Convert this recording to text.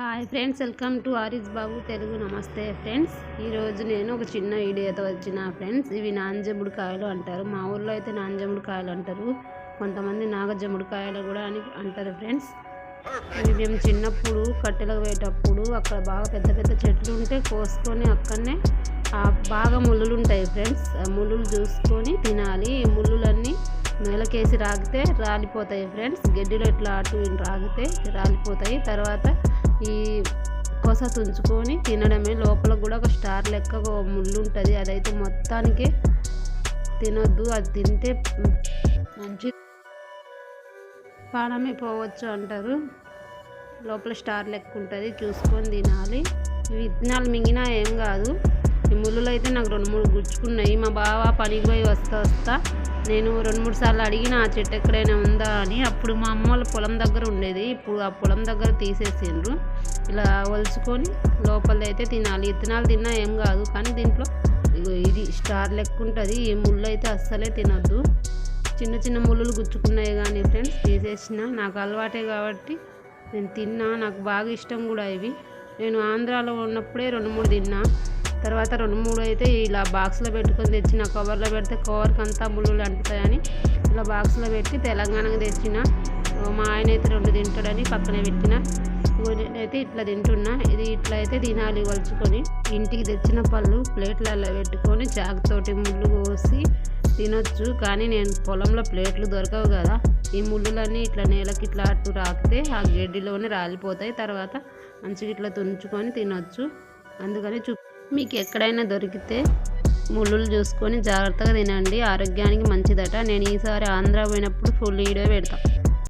Hi friends welcome to Ariz Babu Telugu. నమస్తే friends. ఈరోజు నేను ఒక చిన్న వీడియోతో వచ్చిన ఫ్రెండ్స్. ఇవి నాంజముడు కాయలు అంటారు. మా ఊర్లో అయితే నాంజముడు కాయలు అంటారు. కొంతమంది నాగజముడు కాయలు కూడా అని అంటారు ఫ్రెండ్స్. ఇవి మేము చిన్నప్పుడు కట్టెలకు పోయేటప్పుడు అక్కడ బాగా పెద్ద పెద్ద చెట్లు ఉంటే కోసుకొని అక్కడనే బాగా ముళ్ళులు ఉంటాయి ఫ్రెండ్స్. ఆ ముళ్ళులు చూసుకొని తినాలి. ఈ ముళ్ళులన్నీ నేలకేసి రాగితే రాలిపోతాయి ఫ్రెండ్స్. గడ్డిలో ఇట్లా అటు ఇటు రాగితే రాలిపోతాయి. తర్వాత ఈ కొస తుంచుకొని తినడమే. లోపల కూడా ఒక స్టార్ లెక్క ఒక ముళ్ళు ఉంటుంది. అదైతే మొత్తానికి తినొద్దు. అది తింటే మంచి పాడమే పోవచ్చు అంటారు. లోపల స్టార్ లెక్క ఉంటుంది. చూసుకొని తినాలి. ఇవి విత్తనాలు మింగినా ఏం కాదు. ఈ ముళ్ళులు అయితే నాకు రెండు మూడు గుచ్చుకున్నాయి. మా బావ పనికి పోయి వస్తా వస్తా నేను రెండు మూడు సార్లు అడిగిన ఆ చెట్టు ఎక్కడైనా ఉందా? అని. అప్పుడు మా అమ్మ వాళ్ళ పొలం దగ్గర ఉండేది. ఇప్పుడు ఆ పొలం దగ్గర తీసేసిండ్రు. ఇలా ఒలుచుకొని లోపల అయితే తినాలి. విత్తనాలు తిన్నా ఏం కాదు. కానీ దీంట్లో ఇది స్టార్ లెక్క ఉంటుంది. ఈ ముళ్ళు అయితే అస్సలే తినొద్దు. చిన్న చిన్న ముళ్ళులు గుచ్చుకున్నాయి కానీ ఫ్రెండ్స్ తీసేసిన. నాకు అలవాటే కాబట్టి నేను తిన్నా. నాకు బాగా ఇష్టం కూడా ఇవి. నేను ఆంధ్రాలో ఉన్నప్పుడే రెండు మూడు తిన్నా. తర్వాత రెండు మూడు అయితే ఇలా బాక్స్లో పెట్టుకొని తెచ్చిన కవర్లో పెడితే కవర్కి అంతా బుల్లులు అంటుతాయని ఇలా బాక్స్లో పెట్టి తెలంగాణకు తెచ్చిన. మా ఆయన అయితే రెండు తింటాడని పక్కనే పెట్టిన. అయితే ఇట్లా తింటున్నా. ఇది ఇట్లా అయితే తినాలి వలుచుకొని. ఇంటికి తెచ్చిన పళ్ళు ప్లేట్లలో పెట్టుకొని చాకుతోటి ముళ్ళు కోసి తినొచ్చు. కానీ నేను పొలంలో ప్లేట్లు దొరకవు కదా. ఈ ముళ్ళులన్నీ ఇట్లా నేలకి ఇట్లా అటు రాకితే ఆ గడ్డిలోనే రాలిపోతాయి. తర్వాత మంచిగా ఇట్లా తుంచుకొని తినొచ్చు. అందుకని చూ మీకు ఎక్కడైనా దొరికితే ముళ్ళు చూసుకొని జాగ్రత్తగా తినండి. ఆరోగ్యానికి మంచిదట. నేను ఈసారి ఆంధ్ర పోయినప్పుడు ఫుల్ వీడియో పెడతాను